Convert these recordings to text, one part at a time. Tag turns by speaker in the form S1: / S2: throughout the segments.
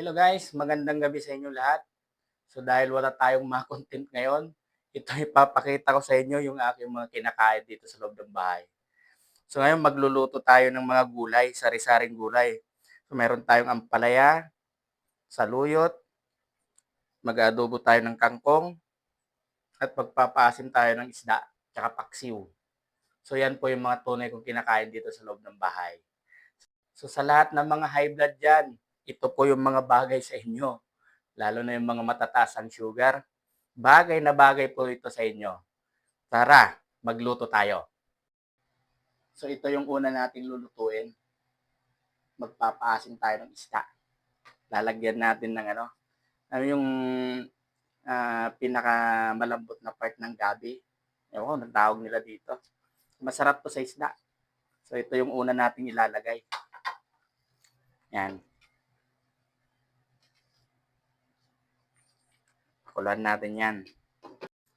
S1: Hello guys, magandang gabi sa inyo lahat. So dahil wala tayong mga content ngayon, ito ipapakita ko sa inyo yung aking mga kinakain dito sa loob ng bahay. So ngayon magluluto tayo ng mga gulay, sari-saring gulay. So meron tayong ampalaya, saluyot, mag-adobo tayo ng kangkong, at magpapaasim tayo ng isda, tsaka paksiw. So yan po yung mga tunay kong kinakain dito sa loob ng bahay. So sa lahat ng mga high blood dyan, ito po yung mga bagay sa inyo. Lalo na yung mga matataas ang sugar. Bagay na bagay po ito sa inyo. Tara, magluto tayo. So ito yung una nating lulutuin. Magpapaasim tayo ng isda. Lalagyan natin ng ano, ano yung ah, pinaka malambot na part ng gabi. Ewan ko, anong tawag nila dito. Masarap to sa isda. So ito yung una nating ilalagay. Yan. Pakuluan natin yan.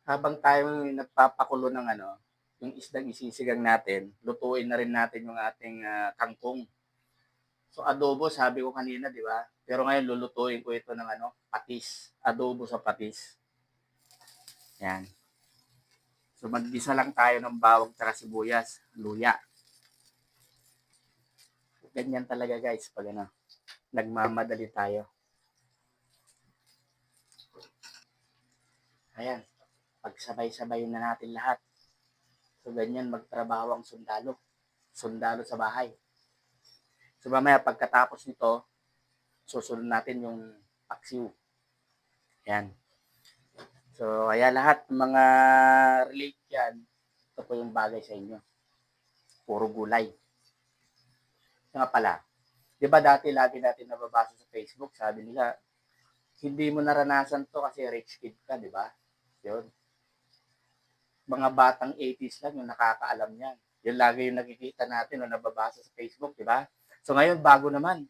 S1: Habang tayo nagpapakulo ng ano, yung isdang isisigang natin, lutuin na rin natin yung ating ah, kangkong. So adobo, sabi ko kanina, di ba? Pero ngayon lulutuin ko ito ng ano, patis. Adobo sa patis. Yan. So maggisa lang tayo ng bawang tsaka sibuyas, luya. Ganyan talaga guys pag ano, nagmamadali tayo. Ayan, pagsabay-sabay na natin lahat. So ganyan magtrabaho ang sundalo. Sundalo sa bahay. So mamaya pagkatapos nito, susunod natin yung paksiw. Yan. So kaya lahat mga relate yan, ito po yung bagay sa inyo. Puro gulay. Ito nga pala, di ba dati lagi natin nababasa sa Facebook, sabi nila, hindi mo naranasan to kasi rich kid ka, di ba? Yun. Mga batang 80s lang yung nakakaalam niyan. Yun lagi yung nakikita natin o nababasa sa Facebook, di ba? So ngayon, bago naman.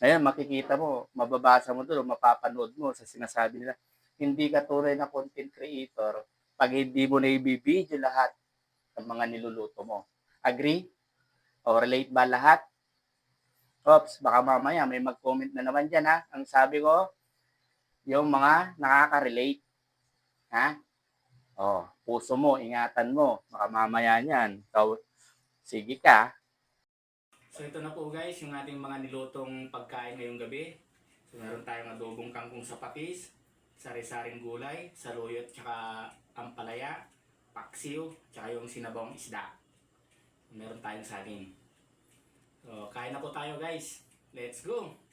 S1: Ngayon, makikita mo, mababasa mo doon, mapapanood mo sa sinasabi nila. Hindi ka tunay na content creator pag hindi mo na ibibideo lahat ng mga niluluto mo. Agree? O relate ba lahat? Oops, baka mamaya may mag-comment na naman dyan ha. Ang sabi ko, yung mga nakaka-relate. Ha? Oh, puso mo, ingatan mo. Baka mamaya niyan. So, sige ka. So ito na po guys, yung ating mga nilutong pagkain ngayong gabi. So meron tayong adobong kangkong sa patis, sari-saring gulay, saluyot, tsaka ampalaya, paksiw, tsaka yung sinabawang isda. Meron tayong saging. So, kain na po tayo guys. Let's go!